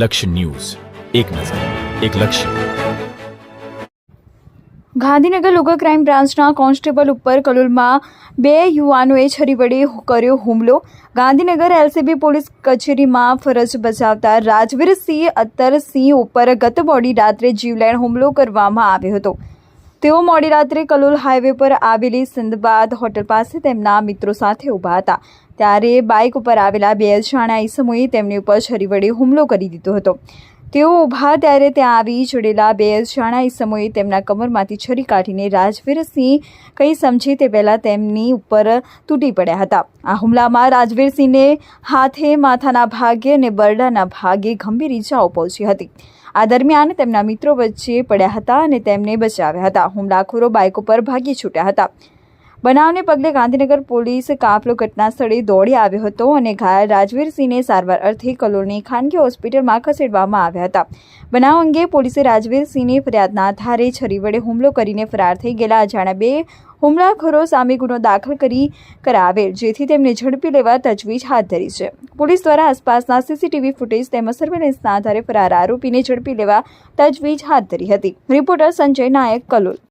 લક્ષ્ય ન્યૂઝ. એક નજર, એક લક્ષ્ય. ગાંધીનગર લોકલ ક્રાઇમ બ્રાન્ચના કોન્સ્ટેબલ ઉપર કલોલમાં બે યુવાનોએ છરી વડે કર્યો હુમલો. ગાંધીનગર એલસીબી પોલીસ કચેરીમાં ફરજ બજાવતા રાજવીરસિંહ અત્તરસિંહ ઉપર ગત મોડી રાત્રે જીવલેણ હુમલો કરવામાં આવ્યો હતો. તેઓ મોડી રાત્રે કલોલ હાઈવે પર આવેલી સિંદબાદ હોટલ પાસે તેમના મિત્રો સાથે ઊભા હતા. ત્યારે બાઇક ઉપર આવેલા બે અજાણ્યા ઈસમોએ તેમની ઉપર છરી વડે હુમલો કરી દીધો હતો. તેઓ ઊભા ત્યારે ત્યાં આવી ચડેલા બે અજાણા ઈસમોએ તેમના કમરમાંથી છરી કાઢીને રાજવીરસિંહ કંઈ સમજે તે પહેલાં તેમની ઉપર તૂટી પડ્યા હતા. આ હુમલામાં રાજવીરસિંહને હાથે, માથાના ભાગે અને બરડાના ભાગે ગંભીર ઈજાઓ પહોંચી હતી. આ દરમિયાન તેમના મિત્રો વચ્ચે પડ્યા હતા અને તેમને બચાવ્યા હતા. હુમલાખોરો બાઇક ઉપર ભાગી છૂટ્યા હતા. બનાવને પગલે ગાંધીનગર પોલીસ કાફલો ઘટના સ્થળે દોડી આવ્યો હતો અને ઘાયલ રાજવીરસિંહને સારવાર અર્થે કલોલની ખાનગી હોસ્પિટલમાં ખસેડવામાં આવ્યા હતા. બનાવ અંગે પોલીસે રાજવીરસિંહની ફરિયાદના આધારે છરી વડે હુમલો કરીને ફરાર થઈ ગયેલા અજાણ્યા બે હુમલાખોરો સામે ગુનો દાખલ કરી કરાવેલ, જેથી તેમને ઝડપી લેવા તજવીજ હાથ ધરી છે. પોલીસ દ્વારા આસપાસના સીસીટીવી ફૂટેજ તેમજ સર્વેલન્સના આધારે ફરાર આરોપીને ઝડપી લેવા તજવીજ હાથ ધરી હતી. રિપોર્ટર સંજય નાયક, કલોલ.